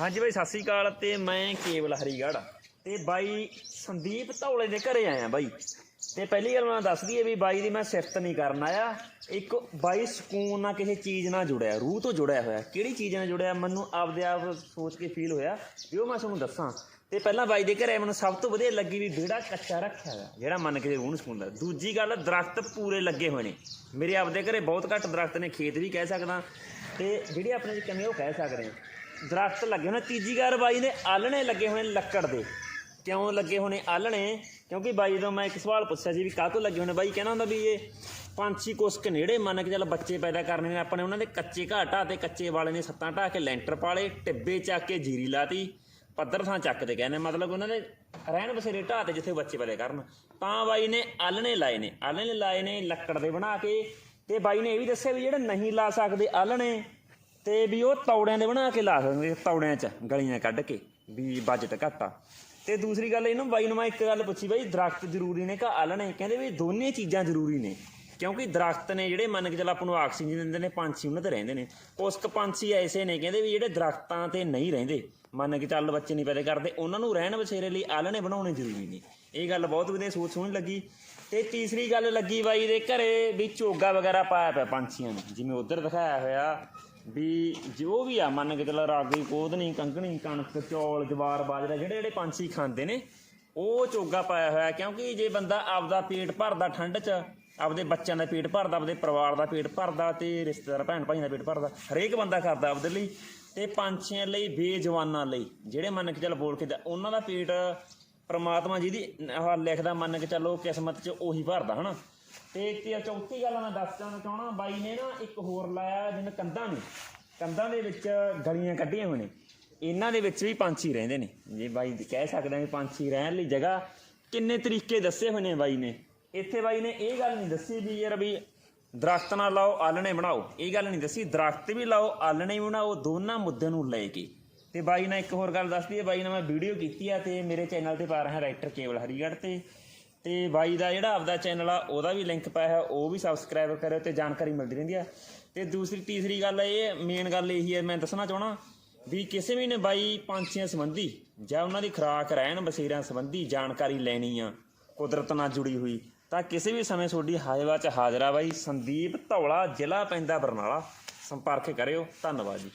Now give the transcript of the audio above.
ਹਾਂਜੀ ਬਾਈ, ਸਤਿ ਸ੍ਰੀ ਅਕਾਲ ਤੇ ਮੈਂ ਕੇਵਲ ਹਰੀਗੜ੍ਹ ਤੇ ਬਾਈ ਸੰਦੀਪ ਧੌਲੇ ਦੇ ਘਰੇ ਆਇਆ ਬਾਈ। ਤੇ ਪਹਿਲੀ ਗੱਲ ਮੈਂ ਦੱਸ ਦਈਏ ਵੀ ਬਾਈ ਦੀ ਮੈਂ ਸਿਫਤ ਨਹੀਂ ਕਰਨ ਆਇਆ। ਇੱਕ ਬਾਈ ਸਕੂਨ ਨਾਲ ਕਿਸੇ ਚੀਜ਼ ਨਾਲ ਜੁੜਿਆ, ਰੂਹ ਤੋਂ ਜੁੜਿਆ ਹੋਇਆ। ਕਿਹੜੀ ਚੀਜ਼ ਨਾਲ ਜੁੜਿਆ, ਮੈਨੂੰ ਆਪਦੇ ਆਪ ਸੋਚ ਕੇ ਫੀਲ ਹੋਇਆ ਵੀ ਉਹ ਮੈਂ ਤੁਹਾਨੂੰ ਦੱਸਾਂ। ਤੇ ਪਹਿਲਾਂ ਬਾਈ ਦੇ ਘਰੇ ਮੈਨੂੰ ਸਭ ਤੋਂ ਵਧੀਆ ਲੱਗੀ ਵੀ ਵਿਹੜਾ ਕੱਚਾ ਰੱਖਿਆ ਹੋਇਆ, ਜਿਹੜਾ ਮਨ ਕੇ ਰੂਹ ਨੂੰ ਸਕੂਨ ਦਾ ਦੂਜੀ ਗੱਲ, ਦਰਖਤ ਪੂਰੇ ਲੱਗੇ ਹੋਏ ਨੇ। ਮੇਰੇ ਆਪਦੇ ਘਰੇ ਬਹੁਤ ਘੱਟ ਦਰਖਤ ਨੇ, ਖੇਤ ਵੀ ਕਹਿ ਸਕਦਾ। ਤੇ ਜਿਹੜੇ ਆਪਣੇ ਚ ਕਮੀ ਉਹ ਕਹਿ ਸਕਦੇ ਹਾਂ ਦਰਖਤ ਲੱਗੇ ਹੋਣੇ, ਤੀਜੀ ਗੱਲ ਬਾਈ ਨੇ ਆਲਣੇ ਲੱਗੇ ਹੋਏ ਲੱਕੜ ਦੇ। ਕਿਉਂ ਲੱਗੇ ਹੋਣੇ ਆਲਣੇ ਕਿਉਂਕਿ ਬਾਈ ਜਦੋਂ ਮੈਂ ਇੱਕ ਸਵਾਲ ਪੁੱਛਿਆ ਸੀ ਵੀ ਕਾਹ ਤੋਂ ਲੱਗੇ ਹੋਣੇ? ਬਾਈ ਕਹਿੰਦਾ ਹੁੰਦਾ ਵੀ ਇਹ ਪੰਛੀ ਕੁਛ ਕੁ ਨੇੜੇ ਮੰਨ ਕੇ ਚੱਲ ਬੱਚੇ ਪੈਦਾ ਕਰਨੇ ਨੇ, ਆਪਣੇ ਉਹਨਾਂ ਦੇ ਕੱਚੇ ਘਾਹ ਢਾਹ ਤੇ ਕੱਚੇ ਵਾਲੇ ਨੇ ਸੱਤਾਂ ਢਾਹ ਕੇ ਲੈਂਟਰ ਪਾਲੇ, ਟਿੱਬੇ ਚੱਕ ਕੇ ਜੀਰੀ ਲਾਤੀ, ਪੱਧਰ ਥਾਂ ਚੱਕ ਤੇ ਕਹਿੰਦੇ, ਮਤਲਬ ਉਹਨਾਂ ਦੇ ਰਹਿਣ ਬਸੇਰੇ ਢਾਹ ਤੇ ਜਿੱਥੇ ਬੱਚੇ ਪੈਦਾ ਕਰਨ। ਤਾਂ ਬਾਈ ਨੇ ਆਲਣੇ ਲਾਏ ਨੇ ਆਲਣੇ ਲਾਏ ਨੇ ਲੱਕੜ ਦੇ ਬਣਾ ਕੇ, ਤੇ ਬਾਈ ਨੇ ਇਹ ਵੀ ਦੱਸਿਆ ਵੀ ਜਿਹੜੇ ਨਹੀਂ ਲਾ ਸਕਦੇ ਆਲਣੇ ਤੇ ਵੀ ਉਹ ਤੌੜਿਆਂ ਦੇ ਬਣਾ ਕੇ ਲਾ ਸਕਦੇ ਤੌੜਿਆਂ 'ਚ, ਗਲੀਆਂ ਕੱਢ ਕੇ, ਵੀ ਬਜਟ ਘੱਟ ਆ। ਤੇ ਦੂਸਰੀ ਗੱਲ ਇਹਨੂੰ ਬਾਈ ਨੂੰ ਮੈਂ ਇੱਕ ਗੱਲ ਪੁੱਛੀ, ਬਾਈ ਦਰਖਤ ਜ਼ਰੂਰੀ ਨੇ ਕਿ ਆਲਣੇ? ਕਹਿੰਦੇ ਵੀ ਦੋਨੇ ਚੀਜ਼ਾਂ ਜ਼ਰੂਰੀ ਨੇ, ਕਿਉਂਕਿ ਦਰਖਤ ਨੇ ਜਿਹੜੇ ਮੰਨ ਕੇ ਚੱਲ ਆਪਾਂ ਨੂੰ ਆਕਸੀਜਨ ਦਿੰਦੇ ਨੇ, ਪੰਛੀ ਉਹਨਾਂ ਤੇ ਰਹਿੰਦੇ ਨੇ। ਕੁਛ ਕੁ ਪੰਛੀ ਐਸੇ ਨੇ, ਕਹਿੰਦੇ ਵੀ ਜਿਹੜੇ ਦਰਖਤਾਂ ਤੇ ਨਹੀਂ ਰਹਿੰਦੇ, ਮੰਨ ਕੇ ਚੱਲ ਬੱਚੇ ਨਹੀਂ ਪੈਦਾ ਕਰਦੇ, ਉਹਨਾਂ ਨੂੰ ਰਹਿਣ ਬਸੇਰੇ ਲਈ ਆਲਣੇ ਬਣਾਉਣੇ ਜ਼ਰੂਰੀ ਨੇ। ਇਹ ਗੱਲ ਬਹੁਤ ਵਧੀਆ ਸੋਚ ਸੋਹਣੀ ਲੱਗੀ। ਤੇ ਤੀਸਰੀ ਗੱਲ ਲੱਗੀ ਬਾਈ ਦੇ ਘਰੇ ਵੀ ਚੋਗਾ ਵਗੈਰਾ ਪਾਇਆ ਪਿਆ ਪੰਛੀਆਂ ਨੂੰ, ਜਿਵੇਂ ਉਧਰ ਦਿਖਾਇਆ ਹੋਇਆ ਵੀ ਜੋ ਵੀ ਆ, ਮੰਨ ਕੇ ਚੱਲ ਰਾਗੀ ਕੋਦਨੀ ਕੰਕਣੀ ਕਣਕ, ਚੌਲ, ਜਵਾਰ, ਬਾਜਰਾ, ਜਿਹੜੇ ਜਿਹੜੇ ਪੰਛੀ ਖਾਂਦੇ ਨੇ, ਉਹ ਚੋਗਾ ਪਾਇਆ ਹੋਇਆ, ਕਿਉਂਕਿ ਜੇ ਬੰਦਾ ਆਪਦਾ ਪੇਟ ਭਰਦਾ ਠੰਡ 'ਚ, ਆਪਦੇ ਬੱਚਿਆਂ ਦਾ ਪੇਟ ਭਰਦਾ, ਆਪਦੇ ਪਰਿਵਾਰ ਦਾ ਪੇਟ ਭਰਦਾ ਤੇ ਰਿਸ਼ਤੇਦਾਰ, ਭੈਣ ਭਾਈਆਂ ਦਾ ਪੇਟ ਭਰਦਾ, ਹਰੇਕ ਬੰਦਾ ਕਰਦਾ ਆਪਦੇ ਲਈ, ਤੇ ਪੰਛੀਆਂ ਲਈ, ਬੇਜਵਾਨਾਂ ਲਈ, ਜਿਹੜੇ ਮੰਨ ਕੇ ਚੱਲ ਬੋਲ ਕੇ ਉਹਨਾਂ ਦਾ ਪੇਟ ਪਰਮਾਤਮਾ ਜਿਹਦੀ ਲਿਖਦਾ ਮੰਨ ਕੇ ਚੱਲੋ ਕਿਸਮਤ 'ਚ ਉਹੀ ਭਰਦਾ, ਹਨਾ? ਤੇ ਤੇ ਚੌਥੀ ਗੱਲ ਮੈਂ ਦੱਸ ਚਾਹੁੰਦਾ ਚਾਹਣਾ, ਬਾਈ ਨੇ ਨਾ ਇੱਕ ਹੋਰ ਲਾਇਆ ਜਿਵੇਂ ਕੰਧਾਂ ਨੇ। ਕੰਧਾਂ ਦੇ ਵਿੱਚ ਗਲੀਆਂ ਕੱਢੀਆਂ ਹੋਈਆਂ ਇਹਨਾਂ ਦੇ ਵਿੱਚ ਵੀ ਪੰਛੀ ਰਹਿੰਦੇ ਨੇ। ਜੇ ਬਾਈ ਕਹਿ ਸਕਦਾ ਵੀ ਪੰਛੀ ਰਹਿਣ ਲਈ ਜਗ੍ਹਾ, ਕਿੰਨੇ ਤਰੀਕੇ ਦੱਸੇ ਹੋਏ ਨੇ ਬਾਈ ਨੇ। ਇੱਥੇ ਬਾਈ ਨੇ ਇਹ ਗੱਲ ਨਹੀਂ ਦੱਸੀ ਵੀ ਯਾਰ ਵੀ ਦਰਖਤ ਨਾ ਲਾਓ ਆਲਣੇ ਬਣਾਓ। ਇਹ ਗੱਲ ਨਹੀਂ ਦੱਸੀ, ਦਰਖਤ ਵੀ ਲਾਓ ਆਲਣੇ ਵੀ ਬਣਾਓ, ਦੋਨਾਂ ਮੁੱਦਿਆਂ ਨੂੰ ਲੈ ਕੇ। ਤੇ ਬਾਈ ਨਾਲ ਇੱਕ ਹੋਰ ਗੱਲ ਦੱਸਦੀ ਹੈ, ਬਾਈ ਨਾਲ ਮੈਂ ਵੀਡੀਓ ਕੀਤੀ ਆ ਤੇ ਮੇਰੇ ਚੈਨਲ ਤੇ ਪਾ ਰਿਹਾ ਰਾਈਟਰ ਕੇਵਲ ਹਰੀਗੜ੍ਹ ਤੇ। ਤੇ ਬਾਈ ਦਾ ਜਿਹੜਾ ਆਪਦਾ ਚੈਨਲ ਆ, ਉਹਦਾ ਵੀ ਲਿੰਕ ਪਾਇਆ ਹੈ ਉਹ ਵੀ ਸਬਸਕ੍ਰਾਈਬ ਕਰਿਓ ਤੇ ਜਾਣਕਾਰੀ ਮਿਲਦੀ ਰਹਿੰਦੀ ਆ। ਤੇ ਦੂਸਰੀ, ਤੀਸਰੀ ਗੱਲ ਇਹ ਮੇਨ ਗੱਲ ਇਹੀ ਹੈ, ਮੈਂ ਦੱਸਣਾ ਚਾਹਣਾ ਵੀ ਕਿਸੇ ਵੀ ਨੇ ਬਾਈ ਪੰਛੀਆਂ ਸੰਬੰਧੀ ਜਾਂ ਉਹਨਾਂ ਦੀ ਖੁਰਾਕ, ਰਹਿਣ ਬਸੇਰਿਆਂ ਸੰਬੰਧੀ ਜਾਣਕਾਰੀ ਲੈਣੀ ਆ, ਕੁਦਰਤ ਨਾਲ ਜੁੜੀ ਹੋਈ, ਤਾਂ ਕਿਸੇ ਵੀ ਸਮੇਂ ਤੁਹਾਡੀ ਹਾਜ਼ਰਾ 'ਚ ਹਾਜ਼ਰਾ ਬਾਈ। ਸੰਦੀਪ ਧੌਲਾ, ਜ਼ਿਲ੍ਹਾ ਪੈਂਦਾ ਬਰਨਾਲਾ। ਸੰਪਰਕ ਕਰਿਓ। ਧੰਨਵਾਦ ਜੀ।